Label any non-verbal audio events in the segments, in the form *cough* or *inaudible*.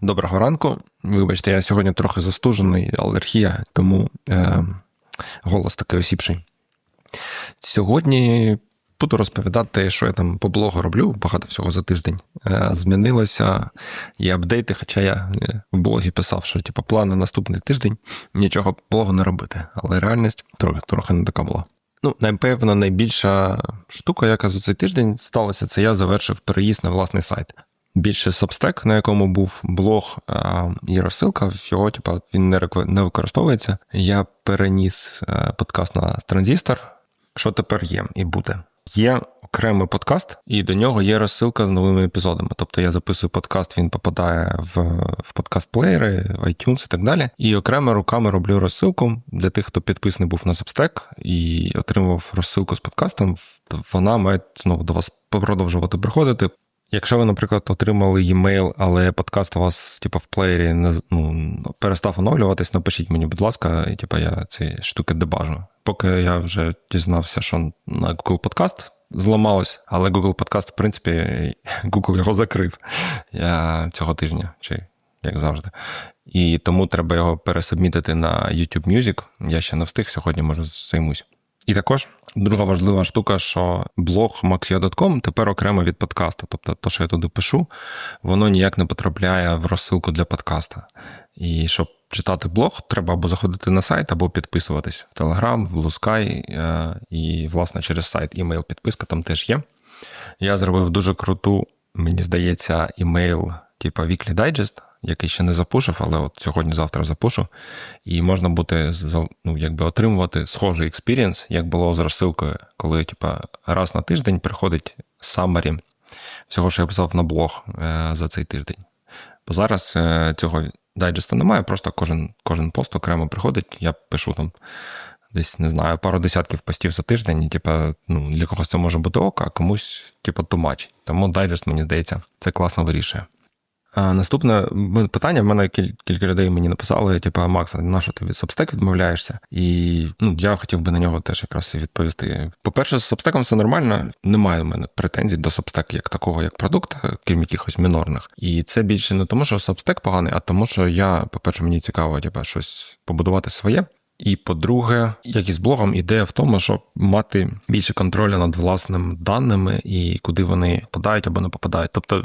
Доброго ранку. Вибачте, я сьогодні трохи застужений, алергія, тому е, голос такий осіпший. Сьогодні буду розповідати, що я там по блогу роблю, багато всього за тиждень. Е, змінилося є апдейти, хоча я е, в блогі писав, що типу, план на наступний тиждень нічого блогу не робити, але реальність трохи, трохи не така була. Ну, напевно, найбільша штука, яка за цей тиждень сталася, це я завершив переїзд на власний сайт. Більше Substack, на якому був блог і розсилка, його типа він не використовується. Я переніс е, подкаст на транзистор. Що тепер є і буде? Є окремий подкаст, і до нього є розсилка з новими епізодами. Тобто я записую подкаст, він попадає в, в подкаст-плеєри, в iTunes і так далі. І окремо руками роблю розсилку для тих, хто підписаний був на Substack і отримував розсилку з подкастом. Вона має знову до вас продовжувати приходити. Якщо ви, наприклад, отримали e-mail, але подкаст у вас, типу, в плеєрі не ну, перестав оновлюватись, напишіть мені, будь ласка, і типу, я ці штуки дебажу. Поки я вже дізнався, що на Google Podcast зламалось, але Google Podcast, в принципі, *laughs* Google його закрив я цього тижня, чи як завжди. І тому треба його пересубмітити на YouTube Music. Я ще не встиг, сьогодні може займусь. І також друга важлива штука, що блог maxio.com тепер окремо від подкаста. Тобто, то, що я туди пишу, воно ніяк не потрапляє в розсилку для подкаста. І щоб читати блог, треба або заходити на сайт, або підписуватись в Telegram, в Losky, е, і, власне, через сайт імейл підписка там теж є. Я зробив дуже круту, мені здається, імейл, типу Weekly Digest, який ще не запушив, але от сьогодні-завтра запушу. І можна буде ну, якби отримувати схожий експірієнс, як було з розсилкою, коли типа, раз на тиждень приходить summary всього, що я писав на блог е, за цей тиждень. Бо зараз е, цього дайджеста немає, просто кожен, кожен пост окремо приходить, я пишу там десь, не знаю, пару десятків постів за тиждень, і типа, ну, для когось це може бути ок, а комусь, типа, тумач. Тому дайджест, мені здається, це класно вирішує. Наступне питання: в мене кілька людей мені написали: типу, Макс, на що ти від Substack відмовляєшся? І ну, я хотів би на нього теж якраз відповісти. По-перше, з Substack все нормально. Немає в мене претензій до Substack як такого, як продукта, крім якихось мінорних. І це більше не тому, що Substack поганий, а тому, що я, по-перше, мені цікаво, типу, щось побудувати своє. І по-друге, як і з блогом, ідея в тому, щоб мати більше контролю над власними даними і куди вони попадають або не попадають. Тобто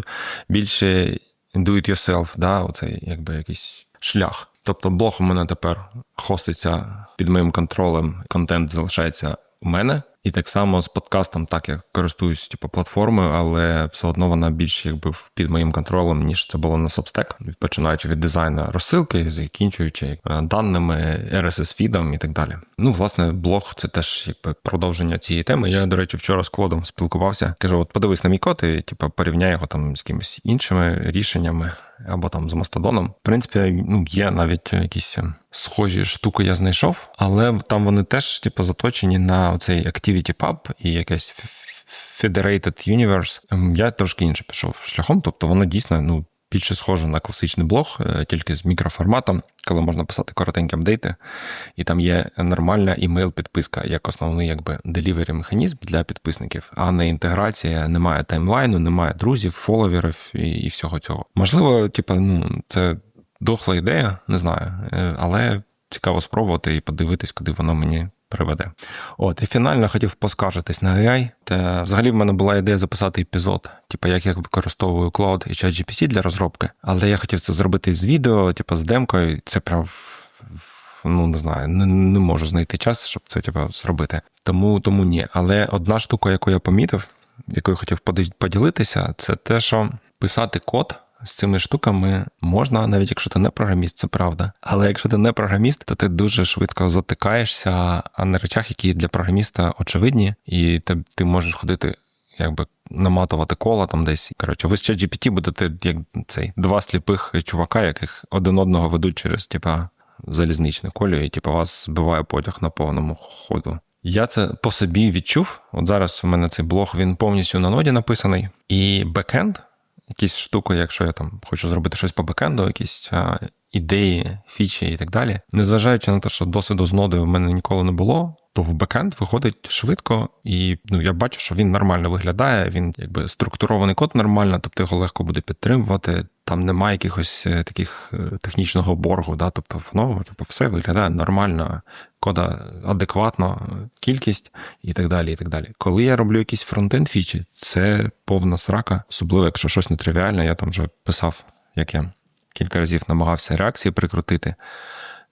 більше do it yourself, да, оцей якби якийсь шлях. Тобто блог у мене тепер хоститься під моїм контролем, контент залишається у мене. І так само з подкастом, так я користуюсь типу, платформою, але все одно вона більш якби під моїм контролем, ніж це було на Substack, починаючи від дизайну розсилки, закінчуючи е, даними, RSS-фідом і так далі. Ну, власне, блог це теж якби продовження цієї теми. Я, до речі, вчора з Клодом спілкувався. Кажу: от подивись на мій код і типу, порівняй його там з якимись іншими рішеннями або там з Мастодоном. В принципі, ну, є навіть якісь е, схожі штуки, я знайшов, але там вони теж типу, заточені на цей Activity Pub і якесь Federated Universe. Ем, Я трошки інше пішов шляхом, тобто воно дійсно ну, більше схоже на класичний блог, е, тільки з мікроформатом, коли можна писати коротенькі апдейти, і там є нормальна імейл-підписка як основний якби делівері механізм для підписників, а не інтеграція, немає таймлайну, немає друзів, фоловерів і, і всього цього. Можливо, типу, ну, це дохла ідея, не знаю, е, але цікаво спробувати і подивитись, куди воно мені приведе. От, і фінально хотів поскаржитись на AI. Та взагалі в мене була ідея записати епізод, типу, як я використовую Cloud і ChatGPT для розробки, але я хотів це зробити з відео, типу, з демкою. Це прям ну не знаю, не, не можу знайти час, щоб це типу, зробити. Тому тому ні. Але одна штука, яку я помітив, якою хотів поділитися, це те, що писати код. З цими штуками можна, навіть якщо ти не програміст, це правда. Але якщо ти не програміст, то ти дуже швидко затикаєшся на речах, які для програміста очевидні, і ти, ти можеш ходити, якби наматувати кола там десь. Коротше, ви з ChatGPT будете як цей два сліпих чувака, яких один одного ведуть через типа залізничне колію, і типу, вас збиває потяг на повному ходу. Я це по собі відчув. От зараз у мене цей блог він повністю на ноді написаний, і бекенд, якісь штуки, якщо я там хочу зробити щось по бекенду, якісь а, ідеї, фічі і так далі. Незважаючи на те, що досвіду з нодою в мене ніколи не було, то в бекенд виходить швидко, і ну, я бачу, що він нормально виглядає. Він якби структурований код нормально, тобто його легко буде підтримувати. Там немає якихось е, таких е, технічного боргу, да, тобто воно тобто, все виглядає нормально, кода адекватно, кількість і так далі. і так далі. Коли я роблю якісь фронтенд фічі, це повна срака, особливо якщо щось нетривіальне, я там вже писав, як я кілька разів намагався реакції прикрутити.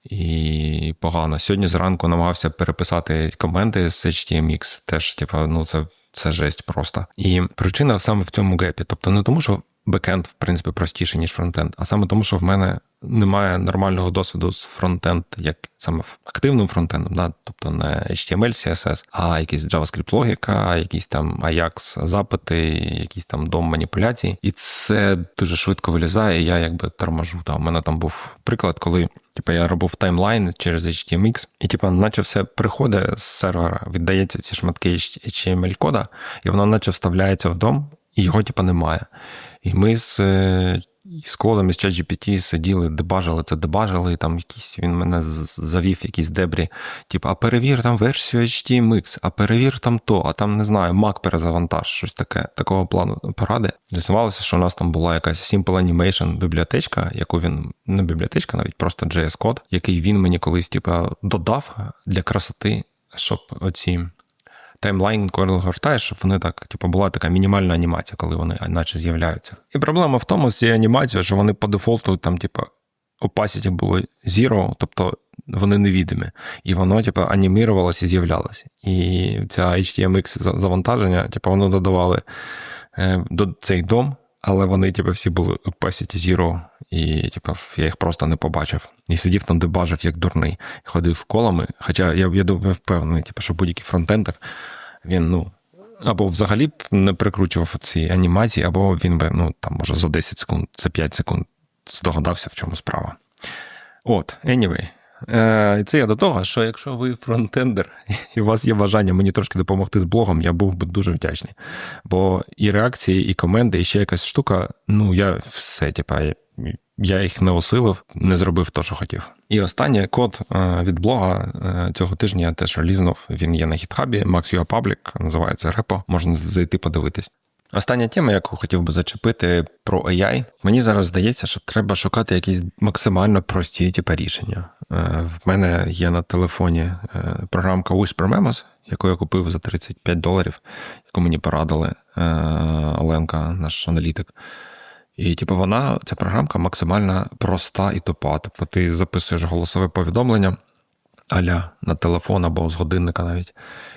І погано. Сьогодні зранку намагався переписати коменти з HTMX. Теж, типу, ну це це жесть просто. І причина саме в цьому гепі. Тобто не тому, що бекенд, в принципі, простіше, ніж фронтенд, а саме тому, що в мене немає нормального досвіду з фронтенд, як саме активним фронтендом, да? тобто не HTML, CSS, а якийсь JavaScript логіка, якісь там Ajax запити, якісь там дом маніпуляцій. І це дуже швидко вилізає. і Я якби торможу. Та, У мене там був приклад, коли. Типу, я робив таймлайн через HTMX, і типу, наче все приходить з сервера, віддається ці шматки HTML кода, і воно наче вставляється в дом, і його, типу, немає. І ми з е, з кодом із ChatGPT сиділи, дебажили це, дебажили, там якісь він мене завів, якісь дебрі. Типу, а перевір там версію HTMX, а перевір там то, а там не знаю, Mac перезавантаж, щось таке, такого плану поради. З'ясувалося, що у нас там була якась Simple Animation бібліотечка, яку він не бібліотечка, навіть просто JS-код, який він мені колись, типу, додав для красоти, щоб оці таймлайн коли гортаєш, щоб вони так, типу, була така мінімальна анімація, коли вони наче з'являються. І проблема в тому з цією анімацією, що вони по дефолту там, типу, opacity було zero, тобто вони невідомі. І воно, типу, анімірувалося і з'являлося. І ця HTMX завантаження, типу, воно додавали е, до цей дом. Але вони, типу, всі були opacity zero, і типу, я їх просто не побачив. І сидів там, де бажав, як дурний, ходив колами. Хоча я я впевнений, типу, що будь-який фронтендер, він, ну, або взагалі б не прикручував ці анімації, або він би, ну, там, може, за 10 секунд, за 5 секунд здогадався, в чому справа. От, anyway. Е, це я до того, що якщо ви фронтендер *laughs* і у вас є бажання мені трошки допомогти з блогом, я був би дуже вдячний. Бо і реакції, і коменди, і ще якась штука, ну я все, типа, я їх не осилив, не зробив то, що хотів. І останнє код е, від блога е, цього тижня я теж релізнув. Він є на гітхабі, Max Public, називається репо. Можна зайти подивитись. Остання тема, яку хотів би зачепити про AI. Мені зараз здається, що треба шукати якісь максимально прості типу, рішення. Е, в мене є на телефоні е, програмка Whisper Memos, яку я купив за 35 доларів, яку мені порадили е, Оленка, наш аналітик. І, типу, вона, ця програмка максимально проста і тупа. Тобто ти записуєш голосове повідомлення аля на телефон або з годинника навіть.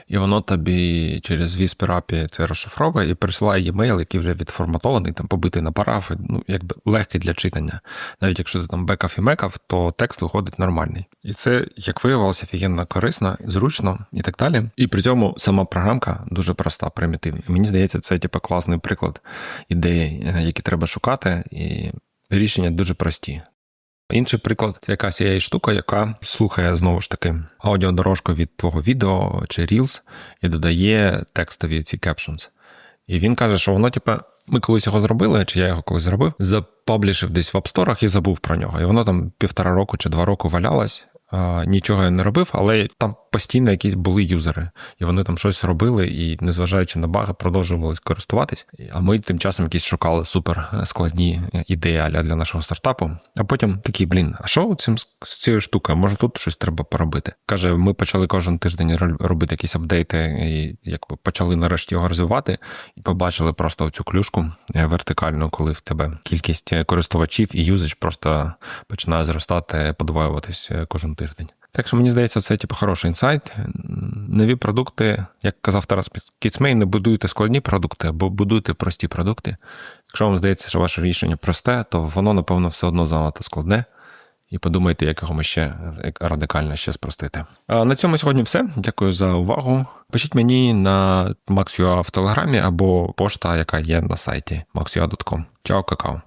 І воно тобі через Whisper API це розшифровує і присилає e-mail, який вже відформатований, там побитий на парафи, ну якби легкий для читання. Навіть якщо ти там бекав і мекав, то текст виходить нормальний. І це, як виявилося, офігенно корисно, зручно і так далі. І при цьому сама програмка дуже проста, примітивна. Мені здається, це типу, класний приклад ідеї, е, які треба шукати, і рішення дуже прості. Інший приклад це якась AI штука, яка слухає знову ж таки аудіодорожку від твого відео чи Reels і додає текстові ці captions. І він каже, що воно, типу, ми колись його зробили, чи я його колись зробив, запаблішив десь в апсторах і забув про нього. І воно там півтора року чи два роки валялось. Нічого я не робив, але там постійно якісь були юзери, і вони там щось робили, і, незважаючи на баги, продовжували користуватись. А ми тим часом якісь шукали супер складні ідеї для нашого стартапу. А потім такі, блін, а що цим з цією штукою? Може тут щось треба поробити? Каже, ми почали кожен тиждень робити якісь апдейти, і якби почали нарешті його розвивати, і побачили просто цю клюшку е, вертикальну, коли в тебе кількість користувачів і юзач просто починає зростати, подвоюватись е, кожен тиждень. Так що мені здається, це типу хороший інсайт. Нові продукти, як казав Тарас Кіцмей, не будуйте складні продукти, або будуйте прості продукти. Якщо вам здається, що ваше рішення просте, то воно, напевно, все одно занадто складне. І подумайте, як його ми ще радикально ще спростити. А на цьому сьогодні все. Дякую за увагу. Пишіть мені на Max.ua в телеграмі або пошта, яка є на сайті maxua.com. Чао, какао.